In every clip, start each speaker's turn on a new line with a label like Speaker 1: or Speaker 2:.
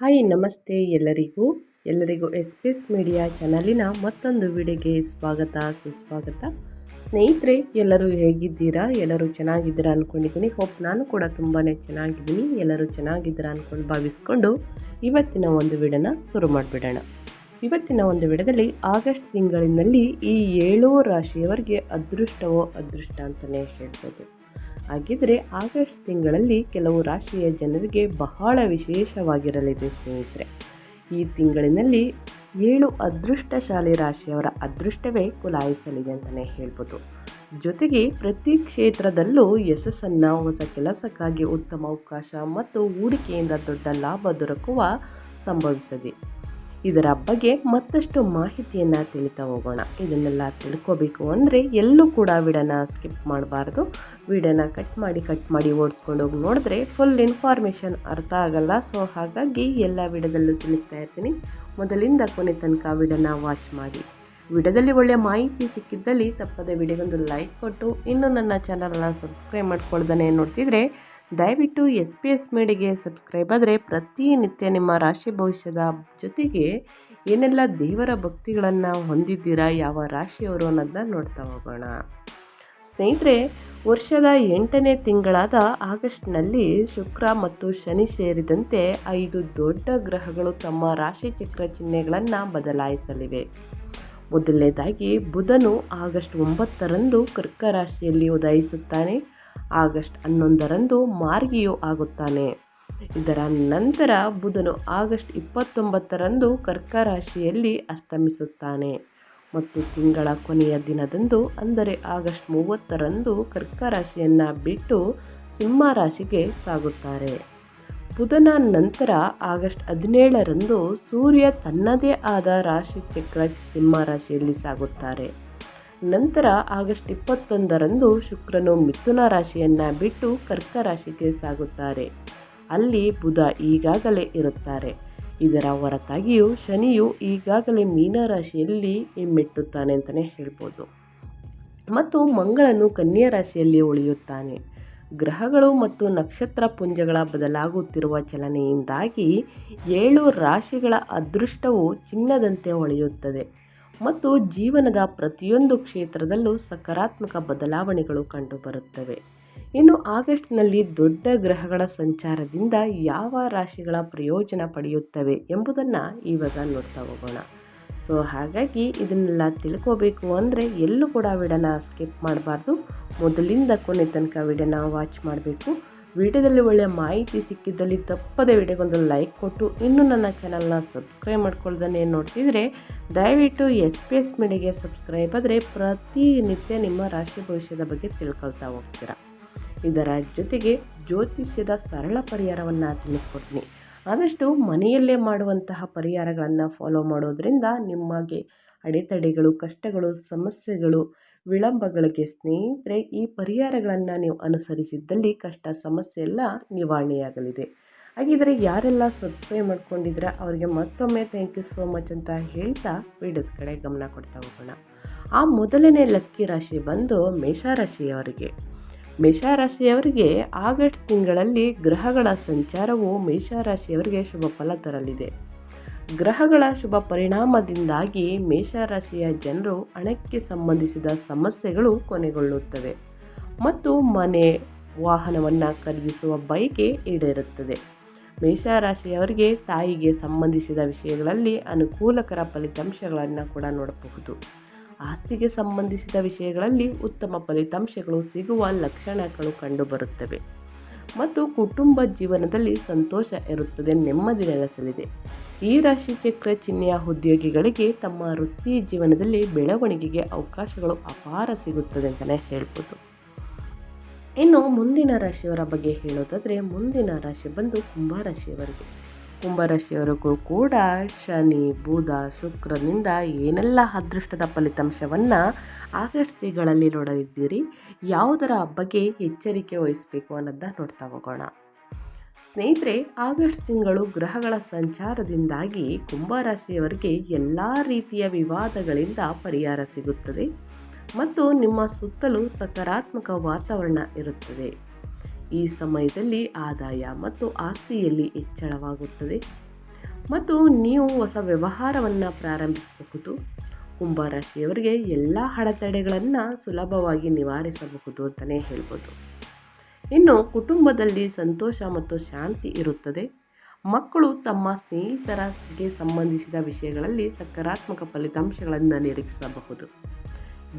Speaker 1: Hi, ನಮಸ್ತೆ ಎಲ್ಲರಿಗೂ. ಎಲ್ಲರಿಗೂ ಎಸ್ ಪಿ ಎಸ್ ಮೀಡಿಯಾ ಚಾನಲಿನ ಮತ್ತೊಂದು ವಿಡಿಯೋಗೆ ಸ್ವಾಗತ, ಸುಸ್ವಾಗತ. ಸ್ನೇಹಿತರೆ, ಎಲ್ಲರೂ ಹೇಗಿದ್ದೀರಾ? ಎಲ್ಲರೂ ಚೆನ್ನಾಗಿದ್ದೀರಾ ಅಂದ್ಕೊಂಡಿದ್ದೀನಿ ಹೋಪ್ ನಾನು ಕೂಡ ತುಂಬಾ ಚೆನ್ನಾಗಿದ್ದೀನಿ. ಎಲ್ಲರೂ ಚೆನ್ನಾಗಿದ್ದೀರಾ ಅಂದ್ಕೊಂಡು ಭಾವಿಸ್ಕೊಂಡು ಇವತ್ತಿನ ಒಂದು ವಿಡನ ಶುರು ಮಾಡಿಬಿಡೋಣ. ಇವತ್ತಿನ ಒಂದು ವಿಡದಲ್ಲಿ ಆಗಸ್ಟ್ ತಿಂಗಳಿನಲ್ಲಿ ಈ ಏಳು ರಾಶಿಯವರಿಗೆ ಅದೃಷ್ಟವೋ ಅದೃಷ್ಟ ಅಂತಲೇ ಹೇಳ್ಬೋದು. ಹಾಗಿದ್ರೆ ಆಗಸ್ಟ್ ತಿಂಗಳಲ್ಲಿ ಕೆಲವು ರಾಶಿಯ ಜನರಿಗೆ ಬಹಳ ವಿಶೇಷವಾಗಿರಲಿದೆ ಸ್ನೇಹಿತರೆ. ಈ ತಿಂಗಳಿನಲ್ಲಿ ಏಳು ಅದೃಷ್ಟಶಾಲಿ ರಾಶಿಯವರ ಅದೃಷ್ಟವೇ ಕುಲಾಯಿಸಲಿದೆ ಅಂತಲೇ ಹೇಳ್ಬೋದು. ಜೊತೆಗೆ ಪ್ರತಿ ಕ್ಷೇತ್ರದಲ್ಲೂ ಯಶಸ್ಸನ್ನು, ಹೊಸ ಕೆಲಸಕ್ಕಾಗಿ ಉತ್ತಮ ಅವಕಾಶ ಮತ್ತು ಹೂಡಿಕೆಯಿಂದ ದೊಡ್ಡ ಲಾಭ ದೊರಕುವ ಸಂಭವಿಸಿದೆ ಇದರ ಬಗ್ಗೆ ಮತ್ತಷ್ಟು ಮಾಹಿತಿಯನ್ನು ತಿಳಿತಾ ಹೋಗೋಣ. ಇದನ್ನೆಲ್ಲ ತಿಳ್ಕೋಬೇಕು ಅಂದರೆ ಎಲ್ಲೂ ಕೂಡ ವಿಡನ ಸ್ಕಿಪ್ ಮಾಡಬಾರ್ದು. ವಿಡನ ಕಟ್ ಮಾಡಿ ಕಟ್ ಮಾಡಿ ಓಡಿಸ್ಕೊಂಡು ಹೋಗಿ ನೋಡಿದ್ರೆ ಫುಲ್ ಇನ್ಫಾರ್ಮೇಷನ್ ಅರ್ಥ ಆಗಲ್ಲ. ಸೊ ಹಾಗಾಗಿ ಎಲ್ಲ ವಿಡದಲ್ಲೂ ತಿಳಿಸ್ತಾ ಇರ್ತೀನಿ. ಮೊದಲಿಂದ ಕೊನೆ ತನಕ ವಿಡನ ವಾಚ್ ಮಾಡಿ. ವಿಡದಲ್ಲಿ ಒಳ್ಳೆಯ ಮಾಹಿತಿ ಸಿಕ್ಕಿದ್ದಲ್ಲಿ ತಪ್ಪದೆ ವಿಡಿಯೋಗೊಂದು ಲೈಕ್ ಕೊಟ್ಟು ಇನ್ನೂ ನನ್ನ ಚಾನಲ್ನ ಸಬ್ಸ್ಕ್ರೈಬ್ ಮಾಡ್ಕೊಳ್ದೇ ನೋಡ್ತಿದ್ರೆ ದಯವಿಟ್ಟು ಎಸ್ ಪಿ ಎಸ್ ಮೇಡಿಗೆ ಸಬ್ಸ್ಕ್ರೈಬ್ ಆದರೆ ಪ್ರತಿನಿತ್ಯ ನಿಮ್ಮ ರಾಶಿ ಭವಿಷ್ಯದ ಜೊತೆಗೆ ಏನೆಲ್ಲ ದೇವರ ಭಕ್ತಿಗಳನ್ನು ಹೊಂದಿದ್ದೀರಾ, ಯಾವ ರಾಶಿಯವರು ಅನ್ನೋದನ್ನ ನೋಡ್ತಾ ಹೋಗೋಣ. ಸ್ನೇಹಿತರೆ, ವರ್ಷದ ಎಂಟನೇ ತಿಂಗಳಾದ ಆಗಸ್ಟ್ನಲ್ಲಿ ಶುಕ್ರ ಮತ್ತು ಶನಿ ಸೇರಿದಂತೆ ಐದು ದೊಡ್ಡ ಗ್ರಹಗಳು ತಮ್ಮ ರಾಶಿ ಚಕ್ರ ಚಿಹ್ನೆಗಳನ್ನು ಬದಲಾಯಿಸಲಿವೆ. ಮೊದಲನೇದಾಗಿ ಬುಧನು ಆಗಸ್ಟ್ ಒಂಬತ್ತರಂದು ಕರ್ಕ ರಾಶಿಯಲ್ಲಿ ಉದಯಿಸುತ್ತಾನೆ. ಆಗಸ್ಟ್ ಹನ್ನೊಂದರಂದು ಮಾರ್ಗಿಯು ಆಗುತ್ತಾನೆ. ಇದರ ನಂತರ ಬುಧನು ಆಗಸ್ಟ್ ಇಪ್ಪತ್ತೊಂಬತ್ತರಂದು ಕರ್ಕ ರಾಶಿಯಲ್ಲಿ ಅಸ್ತಮಿಸುತ್ತಾನೆ. ಮತ್ತು ತಿಂಗಳ ಕೊನೆಯ ದಿನದಂದು, ಅಂದರೆ ಆಗಸ್ಟ್ ಮೂವತ್ತರಂದು ಕರ್ಕ ರಾಶಿಯನ್ನು ಬಿಟ್ಟು ಸಿಂಹ ರಾಶಿಗೆ ಸಾಗುತ್ತಾರೆ. ಬುಧನ ನಂತರ ಆಗಸ್ಟ್ ಹದಿನೇಳರಂದು ಸೂರ್ಯ ತನ್ನದೇ ಆದ ರಾಶಿ ಚಕ್ರ ಸಿಂಹ ರಾಶಿಯಲ್ಲಿ ಸಾಗುತ್ತಾರೆ. ನಂತರ ಆಗಸ್ಟ್ ಇಪ್ಪತ್ತೊಂದರಂದು ಶುಕ್ರನು ಮಿಥುನ ರಾಶಿಯನ್ನು ಬಿಟ್ಟು ಕರ್ಕ ರಾಶಿಗೆ ಸಾಗುತ್ತಾರೆ. ಅಲ್ಲಿ ಬುಧ ಈಗಾಗಲೇ ಇರುತ್ತಾರೆ. ಇದರ ಹೊರತಾಗಿಯೂ ಶನಿಯು ಈಗಾಗಲೇ ಮೀನರಾಶಿಯಲ್ಲಿ ಹಿಮ್ಮೆಟ್ಟುತ್ತಾನೆ ಅಂತಲೇ ಹೇಳ್ಬೋದು. ಮತ್ತು ಮಂಗಳನು ಕನ್ಯಾ ರಾಶಿಯಲ್ಲಿ ಉಳಿಯುತ್ತಾನೆ. ಗ್ರಹಗಳು ಮತ್ತು ನಕ್ಷತ್ರ ಪುಂಜಗಳ ಬದಲಾಗುತ್ತಿರುವ ಚಲನೆಯಿಂದಾಗಿ ಏಳು ರಾಶಿಗಳ ಅದೃಷ್ಟವು ಚಿನ್ನದಂತೆ ಹೊಳೆಯುತ್ತದೆ. ಮತ್ತು ಜೀವನದ ಪ್ರತಿಯೊಂದು ಕ್ಷೇತ್ರದಲ್ಲೂ ಸಕಾರಾತ್ಮಕ ಬದಲಾವಣೆಗಳು ಕಂಡುಬರುತ್ತವೆ. ಇನ್ನು ಆಗಸ್ಟ್ನಲ್ಲಿ ದೊಡ್ಡ ಗ್ರಹಗಳ ಸಂಚಾರದಿಂದ ಯಾವ ರಾಶಿಗಳ ಪ್ರಯೋಜನ ಪಡೆಯುತ್ತವೆ ಎಂಬುದನ್ನು ಇವಾಗ ನೋಡ್ತಾ ಹೋಗೋಣ. ಸೊ, ಹಾಗಾಗಿ ಇದನ್ನೆಲ್ಲ ತಿಳ್ಕೋಬೇಕು ಅಂದರೆ ಎಲ್ಲೂ ಕೂಡ ವಿಡನ ಸ್ಕಿಪ್ ಮಾಡಬಾರ್ದು. ಮೊದಲಿಂದ ಕೊನೆ ತನಕ ವಿಡನ ವಾಚ್ ಮಾಡಬೇಕು. ವಿಡಿಯೋದಲ್ಲಿ ಒಳ್ಳೆಯ ಮಾಹಿತಿ ಸಿಕ್ಕಿದ್ದಲ್ಲಿ ತಪ್ಪದೆ ವಿಡಿಯೋಗೊಂದು ಲೈಕ್ ಕೊಟ್ಟು ಇನ್ನೂ ನನ್ನ ಚಾನಲ್ನ ಸಬ್ಸ್ಕ್ರೈಬ್ ಮಾಡ್ಕೊಳ್ಳ್ದೇ ನೋಡ್ತಿದ್ರೆ ದಯವಿಟ್ಟು ಎಸ್ ಪಿ ಎಸ್ ಮೀಡಿಯಾಗೆ ಸಬ್ಸ್ಕ್ರೈಬ್ ಆದರೆ ಪ್ರತಿನಿತ್ಯ ನಿಮ್ಮ ರಾಶಿ ಭವಿಷ್ಯದ ಬಗ್ಗೆ ತಿಳ್ಕೊಳ್ತಾ ಹೋಗ್ತೀರಾ. ಇದರ ಜೊತೆಗೆ ಜ್ಯೋತಿಷ್ಯದ ಸರಳ ಪರಿಹಾರವನ್ನು ತಿಳಿಸ್ಕೊಡ್ತೀನಿ. ಆದಷ್ಟು ಮನೆಯಲ್ಲೇ ಮಾಡುವಂತಹ ಪರಿಹಾರಗಳನ್ನು ಫಾಲೋ ಮಾಡೋದರಿಂದ ನಿಮಗೆ ಅಡೆತಡೆಗಳು, ಕಷ್ಟಗಳು, ಸಮಸ್ಯೆಗಳು ವಿಳಂಬಗಳಿಗೆ ಸ್ನೇಹಿತರೆ, ಈ ಪರಿಹಾರಗಳನ್ನು ನೀವು ಅನುಸರಿಸಿದ್ದಲ್ಲಿ ಕಷ್ಟ, ಸಮಸ್ಯೆ ಎಲ್ಲ ನಿವಾರಣೆಯಾಗಲಿದೆ. ಹಾಗಿದ್ರೆ ಯಾರೆಲ್ಲ ಸಬ್ಸ್ಕ್ರೈಬ್ ಮಾಡ್ಕೊಂಡಿದ್ರೆ ಅವರಿಗೆ ಮತ್ತೊಮ್ಮೆ ಥ್ಯಾಂಕ್ ಯು ಸೋ ಮಚ್ ಅಂತ ಹೇಳ್ತಾ ವಿಡಿಯೋದ ಕಡೆ ಗಮನ ಕೊಡ್ತಾ ಹೋಗೋಣ. ಆ ಮೊದಲನೇ ಲಕ್ಕಿ ರಾಶಿ ಬಂದು ಮೇಷರಾಶಿಯವರಿಗೆ ಮೇಷರಾಶಿಯವರಿಗೆ ಆಗಸ್ಟ್ ತಿಂಗಳಲ್ಲಿ ಗ್ರಹಗಳ ಸಂಚಾರವು ಮೇಷರಾಶಿಯವರಿಗೆ ಶುಭ ಫಲ ತರಲಿದೆ. ಗ್ರಹಗಳ ಶುಭ ಪರಿಣಾಮದಿಂದಾಗಿ ಮೇಷರಾಶಿಯ ಜನರು ಹಣಕ್ಕೆ ಸಂಬಂಧಿಸಿದ ಸಮಸ್ಯೆಗಳು ಕೊನೆಗೊಳ್ಳುತ್ತವೆ ಮತ್ತು ಮನೆ, ವಾಹನವನ್ನು ಖರೀದಿಸುವ ಬಯಕೆ ಈಡೇರುತ್ತದೆ. ಮೇಷರಾಶಿಯವರಿಗೆ ತಾಯಿಗೆ ಸಂಬಂಧಿಸಿದ ವಿಷಯಗಳಲ್ಲಿ ಅನುಕೂಲಕರ ಫಲಿತಾಂಶಗಳನ್ನು ಕೂಡ ನೋಡಬಹುದು. ಆಸ್ತಿಗೆ ಸಂಬಂಧಿಸಿದ ವಿಷಯಗಳಲ್ಲಿ ಉತ್ತಮ ಫಲಿತಾಂಶಗಳು ಸಿಗುವ ಲಕ್ಷಣಗಳು ಕಂಡುಬರುತ್ತವೆ. ಮತ್ತು ಕುಟುಂಬ ಜೀವನದಲ್ಲಿ ಸಂತೋಷ ಇರುತ್ತದೆ ನೆಮ್ಮದಿ ನೆಲೆಸಲಿದೆ. ಈ ರಾಶಿ ಚಕ್ರ ಚಿಹ್ನೆಯ ಉದ್ಯೋಗಿಗಳಿಗೆ ತಮ್ಮ ವೃತ್ತಿ ಜೀವನದಲ್ಲಿ ಬೆಳವಣಿಗೆಗೆ ಅವಕಾಶಗಳು ಅಪಾರ ಸಿಗುತ್ತದೆ ಅಂತಲೇ ಹೇಳ್ಬೋದು. ಇನ್ನು ಮುಂದಿನ ರಾಶಿಯವರ ಬಗ್ಗೆ ಹೇಳೋದಾದರೆ ಮುಂದಿನ ರಾಶಿ ಬಂದು ಕುಂಭರಾಶಿಯವರಿಗೆ ಕುಂಭರಾಶಿಯವರಿಗೂ ಕೂಡ ಶನಿ, ಬುಧ, ಶುಕ್ರನಿಂದ ಏನೆಲ್ಲ ಅದೃಷ್ಟದ ಫಲಿತಾಂಶವನ್ನು ಆಗಸ್ಟ್ ನೋಡಲಿದ್ದೀರಿ, ಯಾವುದರ ಬಗ್ಗೆ ಎಚ್ಚರಿಕೆ ವಹಿಸಬೇಕು ಅನ್ನೋದನ್ನ ನೋಡ್ತಾ ಹೋಗೋಣ. ಸ್ನೇಹಿತರೆ, ಆಗಸ್ಟ್ ತಿಂಗಳು ಗ್ರಹಗಳ ಸಂಚಾರದಿಂದಾಗಿ ಕುಂಭರಾಶಿಯವರಿಗೆ ಎಲ್ಲ ರೀತಿಯ ವಿವಾದಗಳಿಂದ ಪರಿಹಾರ ಸಿಗುತ್ತದೆ ಮತ್ತು ನಿಮ್ಮ ಸುತ್ತಲೂ ಸಕಾರಾತ್ಮಕ ವಾತಾವರಣ ಇರುತ್ತದೆ. ಈ ಸಮಯದಲ್ಲಿ ಆದಾಯ ಮತ್ತು ಆಸ್ತಿಯಲ್ಲಿ ಹೆಚ್ಚಳವಾಗುತ್ತದೆ ಮತ್ತು ನೀವು ಹೊಸ ವ್ಯವಹಾರವನ್ನು ಪ್ರಾರಂಭಿಸಬಹುದು. ಕುಂಭರಾಶಿಯವರಿಗೆ ಎಲ್ಲ ಅಡೆತಡೆಗಳನ್ನು ಸುಲಭವಾಗಿ ನಿವಾರಿಸಬಹುದು ಅಂತಲೇ ಹೇಳ್ಬೋದು. ಇನ್ನು ಕುಟುಂಬದಲ್ಲಿ ಸಂತೋಷ ಮತ್ತು ಶಾಂತಿ ಇರುತ್ತದೆ. ಮಕ್ಕಳು ತಮ್ಮ ಸ್ನೇಹಿತರಿಗೆ ಸಂಬಂಧಿಸಿದ ವಿಷಯಗಳಲ್ಲಿ ಸಕಾರಾತ್ಮಕ ಫಲಿತಾಂಶಗಳನ್ನು ನಿರೀಕ್ಷಿಸಬಹುದು.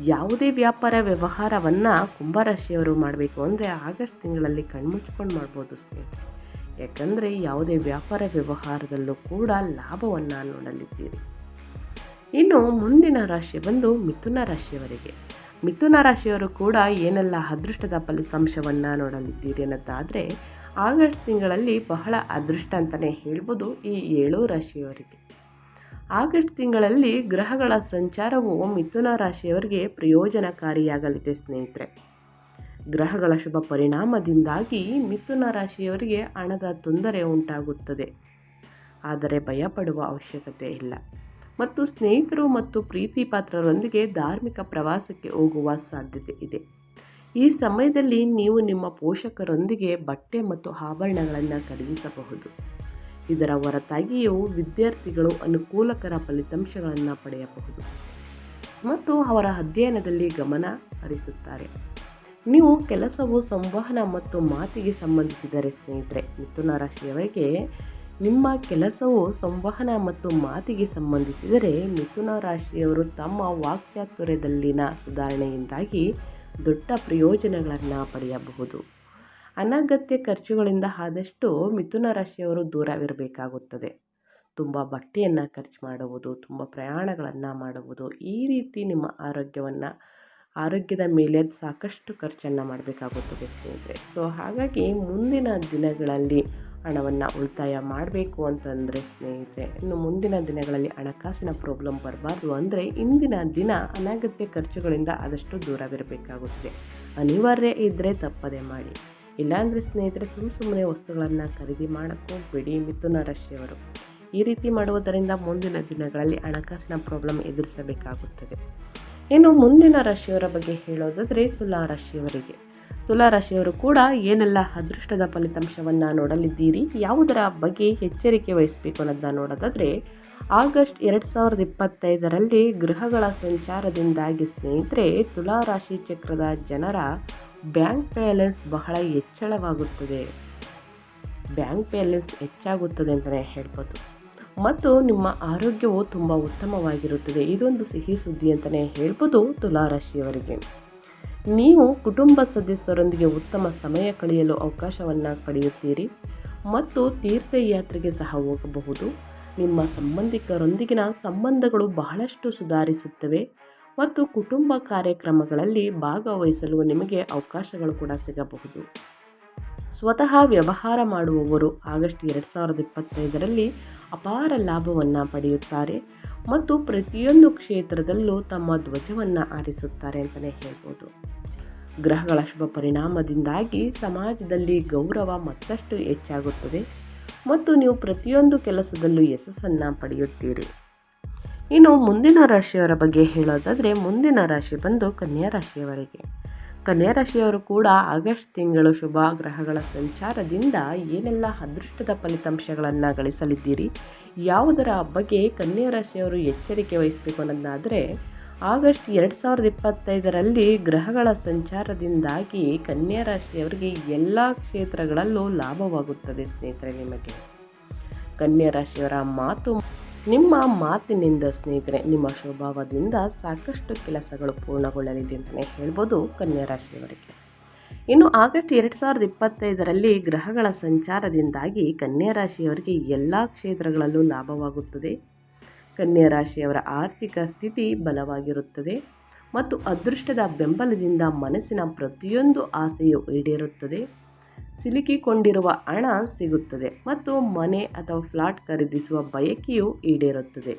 Speaker 1: ಯಾವುದೇ ವ್ಯಾಪಾರ ವ್ಯವಹಾರವನ್ನು ಕುಂಭರಾಶಿಯವರು ಮಾಡಬೇಕು ಅಂದರೆ ಆಗಸ್ಟ್ ತಿಂಗಳಲ್ಲಿ ಕಣ್ಮುಚ್ಕೊಂಡು ಮಾಡ್ಬೋದು ಸ್ನೇಹಿತರೆ ಯಾಕಂದರೆ ಯಾವುದೇ ವ್ಯಾಪಾರ ವ್ಯವಹಾರದಲ್ಲೂ ಕೂಡ ಲಾಭವನ್ನು ನೋಡಲಿದ್ದೀರಿ. ಇನ್ನು ಮುಂದಿನ ರಾಶಿ ಬಂದು ಮಿಥುನ ರಾಶಿಯವರಿಗೆ. ಮಿಥುನ ರಾಶಿಯವರು ಕೂಡ ಏನೆಲ್ಲ ಅದೃಷ್ಟದ ಫಲಿತಾಂಶವನ್ನು ನೋಡಲಿದ್ದೀರಿ ಅನ್ನೋದಾದರೆ, ಆಗಸ್ಟ್ ತಿಂಗಳಲ್ಲಿ ಬಹಳ ಅದೃಷ್ಟ ಅಂತಲೇ ಹೇಳ್ಬೋದು ಈ ಏಳು ರಾಶಿಯವರಿಗೆ. ಆಗಸ್ಟ್ ತಿಂಗಳಲ್ಲಿ ಗ್ರಹಗಳ ಸಂಚಾರವು ಮಿಥುನ ರಾಶಿಯವರಿಗೆ ಪ್ರಯೋಜನಕಾರಿಯಾಗಲಿದೆ ಸ್ನೇಹಿತರೆ. ಗ್ರಹಗಳ ಶುಭ ಪರಿಣಾಮದಿಂದಾಗಿ ಮಿಥುನ ರಾಶಿಯವರಿಗೆ ಹಣದ ತೊಂದರೆ ಉಂಟಾಗುತ್ತದೆ. ಆದರೆ ಭಯಪಡುವ ಅವಶ್ಯಕತೆ ಇಲ್ಲ. ಮತ್ತು ಸ್ನೇಹಿತರು ಮತ್ತು ಪ್ರೀತಿ ಪಾತ್ರರೊಂದಿಗೆ ಧಾರ್ಮಿಕ ಪ್ರವಾಸಕ್ಕೆ ಹೋಗುವ ಸಾಧ್ಯತೆ ಇದೆ. ಈ ಸಮಯದಲ್ಲಿ ನೀವು ನಿಮ್ಮ ಪೋಷಕರೊಂದಿಗೆ ಬಟ್ಟೆ ಮತ್ತು ಆಭರಣಗಳನ್ನು ಖರೀದಿಸಬಹುದು. ಇದರ ಹೊರತಾಗಿಯೂ ವಿದ್ಯಾರ್ಥಿಗಳು ಅನುಕೂಲಕರ ಫಲಿತಾಂಶಗಳನ್ನು ಪಡೆಯಬಹುದು ಮತ್ತು ಅವರ ಅಧ್ಯಯನದಲ್ಲಿ ಗಮನ ಹರಿಸುತ್ತಾರೆ. ನೀವು ಕೆಲಸವು ಸಂವಹನ ಮತ್ತು ಮಾತಿಗೆ ಸಂಬಂಧಿಸಿದರೆ ಸ್ನೇಹಿತರೆ, ಮಿಥುನ ರಾಶಿಯವರಿಗೆ ನಿಮ್ಮ ಕೆಲಸವು ಸಂವಹನ ಮತ್ತು ಮಾತಿಗೆ ಸಂಬಂಧಿಸಿದರೆ ಮಿಥುನ ರಾಶಿಯವರು ತಮ್ಮ ವಾಕ್ಚಾತುರ್ಯದಲ್ಲಿನ ಸುಧಾರಣೆಯಿಂದಾಗಿ ದೊಡ್ಡ ಪ್ರಯೋಜನಗಳನ್ನು ಪಡೆಯಬಹುದು. ಅನಗತ್ಯ ಖರ್ಚುಗಳಿಂದ ಆದಷ್ಟು ಮಿಥುನ ರಾಶಿಯವರು ದೂರವಿರಬೇಕಾಗುತ್ತದೆ. ತುಂಬ ಬಟ್ಟೆಯನ್ನು ಖರ್ಚು ಮಾಡುವುದು, ತುಂಬ ಪ್ರಯಾಣಗಳನ್ನು ಮಾಡುವುದು, ಈ ರೀತಿ ನಿಮ್ಮ ಆರೋಗ್ಯವನ್ನು, ಆರೋಗ್ಯದ ಮೇಲೆ ಸಾಕಷ್ಟು ಖರ್ಚನ್ನು ಮಾಡಬೇಕಾಗುತ್ತದೆ ಸ್ನೇಹಿತರೆ. ಸೊ ಹಾಗಾಗಿ ಮುಂದಿನ ದಿನಗಳಲ್ಲಿ ಹಣವನ್ನು ಉಳಿತಾಯ ಮಾಡಬೇಕು ಅಂತಂದರೆ ಸ್ನೇಹಿತರೆ, ಇನ್ನು ಮುಂದಿನ ದಿನಗಳಲ್ಲಿ ಹಣಕಾಸಿನ ಪ್ರಾಬ್ಲಮ್ ಬರಬಾರ್ದು ಅಂದರೆ ಇಂದಿನ ದಿನ ಅನಗತ್ಯ ಖರ್ಚುಗಳಿಂದ ಆದಷ್ಟು ದೂರವಿರಬೇಕಾಗುತ್ತದೆ. ಅನಿವಾರ್ಯ ಇದ್ದರೆ ತಪ್ಪದೇ ಮಾಡಿ. ಇಲ್ಲಾಂದರೆ ಸ್ನೇಹಿತರೆ ಸುಮ್ಮ ಸುಮ್ಮನೆ ವಸ್ತುಗಳನ್ನು ಖರೀದಿ ಮಾಡೋಕ್ಕೂ ಬಿಡಿ ಮಿಥುನ ರಾಶಿಯವರು. ಈ ರೀತಿ ಮಾಡುವುದರಿಂದ ಮುಂದಿನ ದಿನಗಳಲ್ಲಿ ಹಣಕಾಸಿನ ಪ್ರಾಬ್ಲಮ್ ಎದುರಿಸಬೇಕಾಗುತ್ತದೆ. ಇನ್ನು ಮುಂದಿನ ರಾಶಿಯವರ ಬಗ್ಗೆ ಹೇಳೋದಾದರೆ ತುಲಾ ರಾಶಿಯವರಿಗೆ. ತುಲಾ ರಾಶಿಯವರು ಕೂಡ ಏನೆಲ್ಲ ಅದೃಷ್ಟದ ಫಲಿತಾಂಶವನ್ನು ನೋಡಲಿದ್ದೀರಿ, ಯಾವುದರ ಬಗ್ಗೆ ಎಚ್ಚರಿಕೆ ವಹಿಸಬೇಕು ಅನ್ನೋದನ್ನ ನೋಡೋದಾದರೆ, ಆಗಸ್ಟ್ ಎರಡು ಸಾವಿರದ ಇಪ್ಪತ್ತೈದರಲ್ಲಿ ಗ್ರಹಗಳ ಸಂಚಾರದಿಂದಾಗಿ ಸ್ನೇಹಿತರೆ ತುಲಾ ರಾಶಿ ಚಕ್ರದ ಜನರ ಬ್ಯಾಂಕ್ ಬ್ಯಾಲೆನ್ಸ್ ಬಹಳ ಹೆಚ್ಚಳವಾಗುತ್ತದೆ. ಬ್ಯಾಂಕ್ ಬ್ಯಾಲೆನ್ಸ್ ಹೆಚ್ಚಾಗುತ್ತದೆ ಅಂತಲೇ ಹೇಳ್ಬೋದು. ಮತ್ತು ನಿಮ್ಮ ಆರೋಗ್ಯವು ತುಂಬ ಉತ್ತಮವಾಗಿರುತ್ತದೆ. ಇದೊಂದು ಸಿಹಿ ಸುದ್ದಿ ಅಂತಲೇ ಹೇಳ್ಬೋದು ತುಲಾರಾಶಿಯವರಿಗೆ. ನೀವು ಕುಟುಂಬ ಸದಸ್ಯರೊಂದಿಗೆ ಉತ್ತಮ ಸಮಯ ಕಳೆಯಲು ಅವಕಾಶವನ್ನು ಪಡೆಯುತ್ತೀರಿ ಮತ್ತು ತೀರ್ಥಯಾತ್ರೆಗೆ ಸಹ ಹೋಗಬಹುದು. ನಿಮ್ಮ ಸಂಬಂಧಿಕರೊಂದಿಗಿನ ಸಂಬಂಧಗಳು ಬಹಳಷ್ಟು ಸುಧಾರಿಸುತ್ತವೆ ಮತ್ತು ಕುಟುಂಬ ಕಾರ್ಯಕ್ರಮಗಳಲ್ಲಿ ಭಾಗವಹಿಸಲು ನಿಮಗೆ ಅವಕಾಶಗಳು ಕೂಡ ಸಿಗಬಹುದು. ಸ್ವತಃ ವ್ಯವಹಾರ ಮಾಡುವವರು ಆಗಸ್ಟ್ ಎರಡು ಸಾವಿರದ ಇಪ್ಪತ್ತೈದರಲ್ಲಿ ಅಪಾರ ಲಾಭವನ್ನು ಪಡೆಯುತ್ತಾರೆ ಮತ್ತು ಪ್ರತಿಯೊಂದು ಕ್ಷೇತ್ರದಲ್ಲೂ ತಮ್ಮ ಧ್ವಜವನ್ನು ಆರಿಸುತ್ತಾರೆ ಅಂತಲೇ ಹೇಳ್ಬೋದು. ಗ್ರಹಗಳ ಶುಭ ಪರಿಣಾಮದಿಂದಾಗಿ ಸಮಾಜದಲ್ಲಿ ಗೌರವ ಮತ್ತಷ್ಟು ಹೆಚ್ಚಾಗುತ್ತದೆ ಮತ್ತು ನೀವು ಪ್ರತಿಯೊಂದು ಕೆಲಸದಲ್ಲೂ ಯಶಸ್ಸನ್ನು ಪಡೆಯುತ್ತೀರಿ. ಇನ್ನು ಮುಂದಿನ ರಾಶಿಯವರ ಬಗ್ಗೆ ಹೇಳೋದಾದರೆ ಮುಂದಿನ ರಾಶಿ ಬಂದು ಕನ್ಯಾ ರಾಶಿಯವರಿಗೆ. ಕನ್ಯಾ ರಾಶಿಯವರು ಕೂಡ ಆಗಸ್ಟ್ ತಿಂಗಳು ಶುಭ ಗ್ರಹಗಳ ಸಂಚಾರದಿಂದ ಏನೆಲ್ಲ ಅದೃಷ್ಟದ ಫಲಿತಾಂಶಗಳನ್ನು ಗಳಿಸಲಿದ್ದೀರಿ? ಯಾವುದರ ಬಗ್ಗೆ ಕನ್ಯಾ ರಾಶಿಯವರು ಎಚ್ಚರಿಕೆ ವಹಿಸಬೇಕು ಅನ್ನೋದಾದರೆ, ಆಗಸ್ಟ್ ಎರಡು ಸಾವಿರದ ಇಪ್ಪತ್ತೈದರಲ್ಲಿ ಗ್ರಹಗಳ ಸಂಚಾರದಿಂದಾಗಿ ಕನ್ಯಾ ರಾಶಿಯವರಿಗೆ ಎಲ್ಲ ಕ್ಷೇತ್ರಗಳಲ್ಲೂ ಲಾಭವಾಗುತ್ತದೆ ಸ್ನೇಹಿತರೆ, ನಿಮಗೆ. ಕನ್ಯಾ ರಾಶಿಯವರ ಮಾತು ನಿಮ್ಮ ಮಾತಿನಿಂದ ಸ್ನೇಹಿತರೆ, ನಿಮ್ಮ ಸ್ವಭಾವದಿಂದ ಸಾಕಷ್ಟು ಕೆಲಸಗಳು ಪೂರ್ಣಗೊಳ್ಳಲಿದೆ ಅಂತಲೇ ಹೇಳ್ಬೋದು ಕನ್ಯಾ ರಾಶಿಯವರಿಗೆ. ಇನ್ನು ಆಗಸ್ಟ್ ಎರಡು ಸಾವಿರದ ಇಪ್ಪತ್ತೈದರಲ್ಲಿ ಗ್ರಹಗಳ ಸಂಚಾರದಿಂದಾಗಿ ಕನ್ಯಾ ರಾಶಿಯವರಿಗೆ ಎಲ್ಲ ಕ್ಷೇತ್ರಗಳಲ್ಲೂ ಲಾಭವಾಗುತ್ತದೆ. ಕನ್ಯಾ ರಾಶಿಯವರ ಆರ್ಥಿಕ ಸ್ಥಿತಿ ಬಲವಾಗಿರುತ್ತದೆ ಮತ್ತು ಅದೃಷ್ಟದ ಬೆಂಬಲದಿಂದ ಮನಸ್ಸಿನ ಪ್ರತಿಯೊಂದು ಆಸೆಯು ಈಡೇರುತ್ತದೆ. ಸಿಲುಕಿಕೊಂಡಿರುವ ಹಣ ಸಿಗುತ್ತದೆ ಮತ್ತು ಮನೆ ಅಥವಾ ಫ್ಲಾಟ್ ಖರೀದಿಸುವ ಬಯಕೆಯು ಈಡೇರುತ್ತದೆ.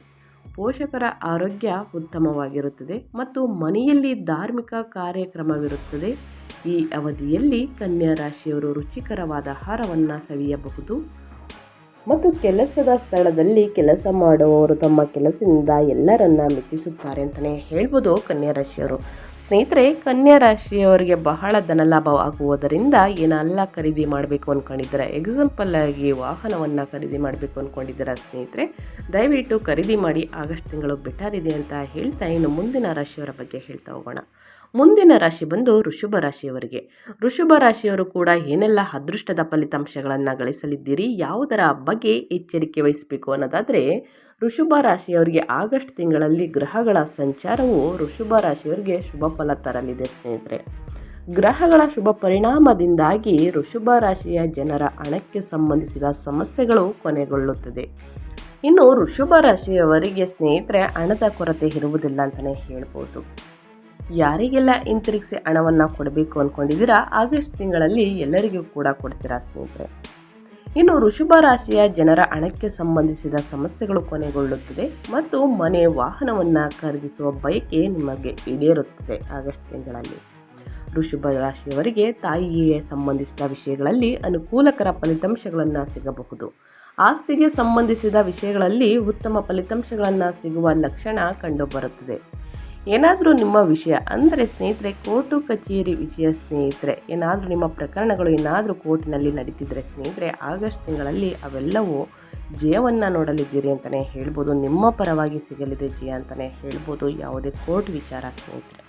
Speaker 1: ಪೋಷಕರ ಆರೋಗ್ಯ ಉತ್ತಮವಾಗಿರುತ್ತದೆ ಮತ್ತು ಮನೆಯಲ್ಲಿ ಧಾರ್ಮಿಕ ಕಾರ್ಯಕ್ರಮವಿರುತ್ತದೆ. ಈ ಅವಧಿಯಲ್ಲಿ ಕನ್ಯಾ ರಾಶಿಯವರು ರುಚಿಕರವಾದ ಆಹಾರವನ್ನು ಸವಿಯಬಹುದು ಮತ್ತು ಕೆಲಸದ ಸ್ಥಳದಲ್ಲಿ ಕೆಲಸ ಮಾಡುವವರು ತಮ್ಮ ಕೆಲಸದಿಂದ ಎಲ್ಲರನ್ನ ಮೆಚ್ಚಿಸುತ್ತಾರೆ ಅಂತಲೇ ಹೇಳ್ಬೋದು ಕನ್ಯಾ ರಾಶಿಯವರು ಸ್ನೇಹಿತರೆ, ಕನ್ಯಾ ರಾಶಿಯವರಿಗೆ ಬಹಳ ಧನಲಾಭ ಆಗುವುದರಿಂದ ಏನೆಲ್ಲ ಖರೀದಿ ಮಾಡಬೇಕು ಅಂದ್ಕೊಂಡಿದ್ದೀರಾ ಎಕ್ಸಾಂಪಲ್ ಆಗಿ ವಾಹನವನ್ನು ಖರೀದಿ ಮಾಡಬೇಕು ಅಂದ್ಕೊಂಡಿದ್ದೀರಾ ಸ್ನೇಹಿತರೆ? ದಯವಿಟ್ಟು ಖರೀದಿ ಮಾಡಿ ಆಗಸ್ಟ್ ತಿಂಗಳು ಬೆಟರ್ ಇದೆ ಅಂತ ಹೇಳ್ತಾ ಇನ್ನು ಮುಂದಿನ ರಾಶಿಯವರ ಬಗ್ಗೆ ಹೇಳ್ತಾ ಹೋಗೋಣ. ಮುಂದಿನ ರಾಶಿ ಬಂದು ಋಷಭ ರಾಶಿಯವರಿಗೆ. ಋಷಭ ರಾಶಿಯವರು ಕೂಡ ಏನೆಲ್ಲ ಅದೃಷ್ಟದ ಫಲಿತಾಂಶಗಳನ್ನು ಗಳಿಸಲಿದ್ದೀರಿ, ಯಾವುದರ ಬಗ್ಗೆ ಎಚ್ಚರಿಕೆ ವಹಿಸಬೇಕು ಅನ್ನೋದಾದರೆ ಋಷಭ ರಾಶಿಯವರಿಗೆ ಆಗಸ್ಟ್ ತಿಂಗಳಲ್ಲಿ ಗ್ರಹಗಳ ಸಂಚಾರವು ಋಷಭ ರಾಶಿಯವರಿಗೆ ಶುಭ ಫಲ ತರಲಿದೆ ಸ್ನೇಹಿತರೆ. ಗ್ರಹಗಳ ಶುಭ ಪರಿಣಾಮದಿಂದಾಗಿ ಋಷಭ ರಾಶಿಯ ಜನರ ಹಣಕ್ಕೆ ಸಂಬಂಧಿಸಿದ ಸಮಸ್ಯೆಗಳು ಕೊನೆಗೊಳ್ಳುತ್ತದೆ. ಇನ್ನು ಋಷಭ ರಾಶಿಯವರಿಗೆ ಸ್ನೇಹಿತರೆ, ಹಣದ ಕೊರತೆ ಇರುವುದಿಲ್ಲ ಅಂತಲೇ ಹೇಳ್ಬೋದು. ಯಾರಿಗೆಲ್ಲ ಹಿಂತಿರುಗಿಸಿ ಹಣವನ್ನು ಕೊಡಬೇಕು ಅಂದ್ಕೊಂಡಿದ್ದೀರಾ ಆಗಸ್ಟ್ ತಿಂಗಳಲ್ಲಿ ಎಲ್ಲರಿಗೂ ಕೂಡ ಕೊಡ್ತೀರಾ ಸ್ನೇಹಿತರೆ? ಇನ್ನು ಋಷಭ ರಾಶಿಯ ಜನರ ಹಣಕ್ಕೆ ಸಂಬಂಧಿಸಿದ ಸಮಸ್ಯೆಗಳು ಕೊನೆಗೊಳ್ಳುತ್ತದೆ ಮತ್ತು ಮನೆ ವಾಹನವನ್ನು ಖರೀದಿಸುವ ಬಯಕೆ ನಿಮಗೆ ಈಡೇರುತ್ತದೆ ಆಗಸ್ಟ್ ತಿಂಗಳಲ್ಲಿ. ಋಷಭ ರಾಶಿಯವರಿಗೆ ತಾಯಿಯೇ ಸಂಬಂಧಿಸಿದ ವಿಷಯಗಳಲ್ಲಿ ಅನುಕೂಲಕರ ಫಲಿತಾಂಶಗಳನ್ನು ಸಿಗಬಹುದು. ಆಸ್ತಿಗೆ ಸಂಬಂಧಿಸಿದ ವಿಷಯಗಳಲ್ಲಿ ಉತ್ತಮ ಫಲಿತಾಂಶಗಳನ್ನು ಸಿಗುವ ಲಕ್ಷಣ ಕಂಡುಬರುತ್ತದೆ. ಏನಾದರೂ ನಿಮ್ಮ ವಿಷಯ ಅಂದರೆ ಸ್ನೇಹಿತರೆ, ಕೋರ್ಟು ಕಚೇರಿ ವಿಷಯ ಸ್ನೇಹಿತರೆ, ಏನಾದರೂ ನಿಮ್ಮ ಪ್ರಕರಣಗಳು ಏನಾದರೂ ಕೋರ್ಟಿನಲ್ಲಿ ನಡೀತಿದ್ರೆ ಸ್ನೇಹಿತರೆ, ಆಗಸ್ಟ್ ತಿಂಗಳಲ್ಲಿ ಅವೆಲ್ಲವೂ ಜಯವನ್ನು ನೋಡಲಿದ್ದೀರಿ ಅಂತಲೇ ಹೇಳ್ಬೋದು. ನಿಮ್ಮ ಪರವಾಗಿ ಸಿಗಲಿದೆ ಜಯ ಅಂತಲೇ ಹೇಳ್ಬೋದು. ಯಾವುದೇ ಕೋರ್ಟ್ ವಿಚಾರ ಸ್ನೇಹಿತರೆ.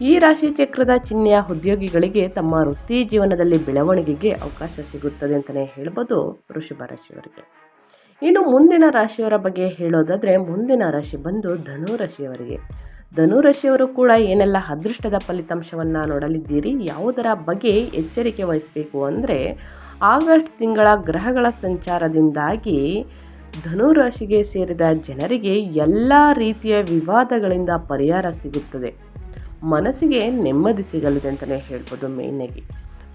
Speaker 1: ಈ ರಾಶಿ ಚಕ್ರದ ಚಿಹ್ನೆಯ ಉದ್ಯೋಗಿಗಳಿಗೆ ತಮ್ಮ ವೃತ್ತಿ ಜೀವನದಲ್ಲಿ ಬೆಳವಣಿಗೆಗೆ ಅವಕಾಶ ಸಿಗುತ್ತದೆ ಅಂತಲೇ ಹೇಳ್ಬೋದು ವೃಷಭ ರಾಶಿಯವರಿಗೆ. ಇನ್ನು ಮುಂದಿನ ರಾಶಿಯವರ ಬಗ್ಗೆ ಹೇಳೋದಾದರೆ ಮುಂದಿನ ರಾಶಿ ಬಂದು ಧನು ರಾಶಿಯವರಿಗೆ ಧನುರಾಶಿಯವರು ಕೂಡ ಏನೆಲ್ಲ ಅದೃಷ್ಟದ ಫಲಿತಾಂಶವನ್ನು ನೋಡಲಿದ್ದೀರಿ, ಯಾವುದರ ಬಗ್ಗೆ ಎಚ್ಚರಿಕೆ ವಹಿಸಬೇಕು ಅಂದರೆ ಆಗಸ್ಟ್ ತಿಂಗಳ ಗ್ರಹಗಳ ಸಂಚಾರದಿಂದಾಗಿ ಧನುರಾಶಿಗೆ ಸೇರಿದ ಜನರಿಗೆ ಎಲ್ಲ ರೀತಿಯ ವಿವಾದಗಳಿಂದ ಪರಿಹಾರ ಸಿಗುತ್ತದೆ. ಮನಸ್ಸಿಗೆ ನೆಮ್ಮದಿ ಸಿಗಲಿದೆ ಅಂತಲೇ ಹೇಳ್ಬೋದು ಮೇಯ್ನಾಗಿ.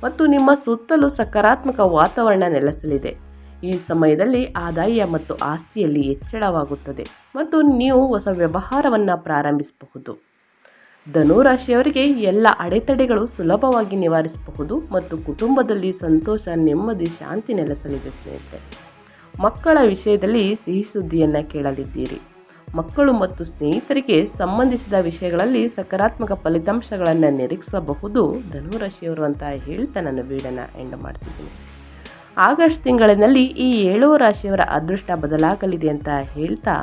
Speaker 1: ಮತ್ತು ನಿಮ್ಮ ಸುತ್ತಲೂ ಸಕಾರಾತ್ಮಕ ವಾತಾವರಣ ನೆಲೆಸಲಿದೆ. ಈ ಸಮಯದಲ್ಲಿ ಆದಾಯ ಮತ್ತು ಆಸ್ತಿಯಲ್ಲಿ ಹೆಚ್ಚಳವಾಗುತ್ತದೆ ಮತ್ತು ನೀವು ಹೊಸ ವ್ಯವಹಾರವನ್ನು ಪ್ರಾರಂಭಿಸಬಹುದು. ಧನುರಾಶಿಯವರಿಗೆ ಎಲ್ಲ ಅಡೆತಡೆಗಳು ಸುಲಭವಾಗಿ ನಿವಾರಿಸಬಹುದು ಮತ್ತು ಕುಟುಂಬದಲ್ಲಿ ಸಂತೋಷ, ನೆಮ್ಮದಿ, ಶಾಂತಿ ನೆಲೆಸಲಿದೆ ಸ್ನೇಹಿತರೆ. ಮಕ್ಕಳ ವಿಷಯದಲ್ಲಿ ಸಿಹಿ ಸುದ್ದಿಯನ್ನು ಕೇಳಲಿದ್ದೀರಿ. ಮಕ್ಕಳು ಮತ್ತು ಸ್ನೇಹಿತರಿಗೆ ಸಂಬಂಧಿಸಿದ ವಿಷಯಗಳಲ್ಲಿ ಸಕಾರಾತ್ಮಕ ಫಲಿತಾಂಶಗಳನ್ನು ನಿರೀಕ್ಷಿಸಬಹುದು. ಧನುರಾಶಿಯವರು ಅಂತ ಹೇಳ್ತಾ ನಾನು ವೀಡನ್ನು ಎಂಡ್ ಮಾಡ್ತಿದ್ದೀನಿ. ಆಗಸ್ಟ್ ತಿಂಗಳಿನಲ್ಲಿ ಈ ಏಳು ರಾಶಿಯವರ ಅದೃಷ್ಟ ಬದಲಾಗಲಿದೆ ಅಂತ ಹೇಳ್ತಾ,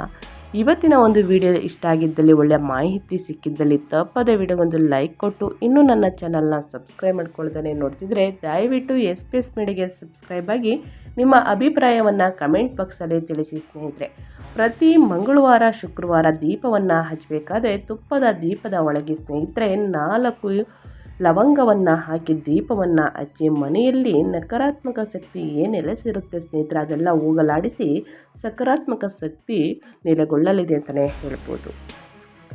Speaker 1: ಇವತ್ತಿನ ಒಂದು ವಿಡಿಯೋ ಇಷ್ಟ ಆಗಿದ್ದಲ್ಲಿ ಒಳ್ಳೆಯ ಮಾಹಿತಿ ಸಿಕ್ಕಿದ್ದಲ್ಲಿ ತಪ್ಪದೆ ವಿಡಿಯೋಗೊಂದು ಲೈಕ್ ಕೊಟ್ಟು, ಇನ್ನೂ ನನ್ನ ಚಾನಲ್ನ ಸಬ್ಸ್ಕ್ರೈಬ್ ಮಾಡ್ಕೊಳ್ತಾನೆ ನೋಡ್ತಿದ್ರೆ ದಯವಿಟ್ಟು ಎಸ್ ಪಿ ಎಸ್ ಮೀಡಿಯಾಗೆ ಸಬ್ಸ್ಕ್ರೈಬ್ ಆಗಿ ನಿಮ್ಮ ಅಭಿಪ್ರಾಯವನ್ನು ಕಮೆಂಟ್ ಬಾಕ್ಸಲ್ಲಿ ತಿಳಿಸಿ ಸ್ನೇಹಿತರೆ. ಪ್ರತಿ ಮಂಗಳವಾರ, ಶುಕ್ರವಾರ ದೀಪವನ್ನು ಹಚ್ಚಬೇಕಾದ್ರೆ ತುಪ್ಪದ ದೀಪದ ಒಳಗೆ ಸ್ನೇಹಿತರೆ ನಾಲ್ಕು ಲವಂಗವನ್ನು ಹಾಕಿ ದೀಪವನ್ನು ಹಚ್ಚಿ ಮನೆಯಲ್ಲಿ ನಕಾರಾತ್ಮಕ ಶಕ್ತಿ ಏನು ನೆಲೆಸಿರುತ್ತೆ ಸ್ನೇಹಿತರೆ, ಅದೆಲ್ಲ ಹೋಗಲಾಡಿಸಿ ಸಕಾರಾತ್ಮಕ ಶಕ್ತಿ ನೆಲೆಗೊಳ್ಳಲಿದೆ ಅಂತಲೇ ಹೇಳ್ಬೋದು.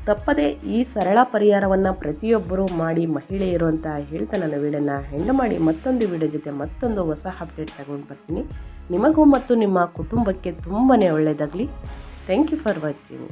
Speaker 1: ತಪ್ಪದೆ ಈ ಸರಳ ಪರಿಹಾರವನ್ನು ಪ್ರತಿಯೊಬ್ಬರೂ ಮಾಡಿ ಮಹಿಳೆಯರು ಅಂತ ಹೇಳ್ತಾ ನನ್ನ ವೀಡಿಯೋನ ಹೆಣ್ಣು ಮಾಡಿ ಮತ್ತೊಂದು ವೀಡಿಯೋ ಜೊತೆ ಮತ್ತೊಂದು ಹೊಸ ಅಪ್ಡೇಟ್ ತಗೊಂಡು ಬರ್ತೀನಿ. ನಿಮಗೂ ಮತ್ತು ನಿಮ್ಮ ಕುಟುಂಬಕ್ಕೆ ತುಂಬಾ ಒಳ್ಳೆಯದಾಗಲಿ ಥ್ಯಾಂಕ್ ಯು ಫಾರ್ ವಾಚಿಂಗ್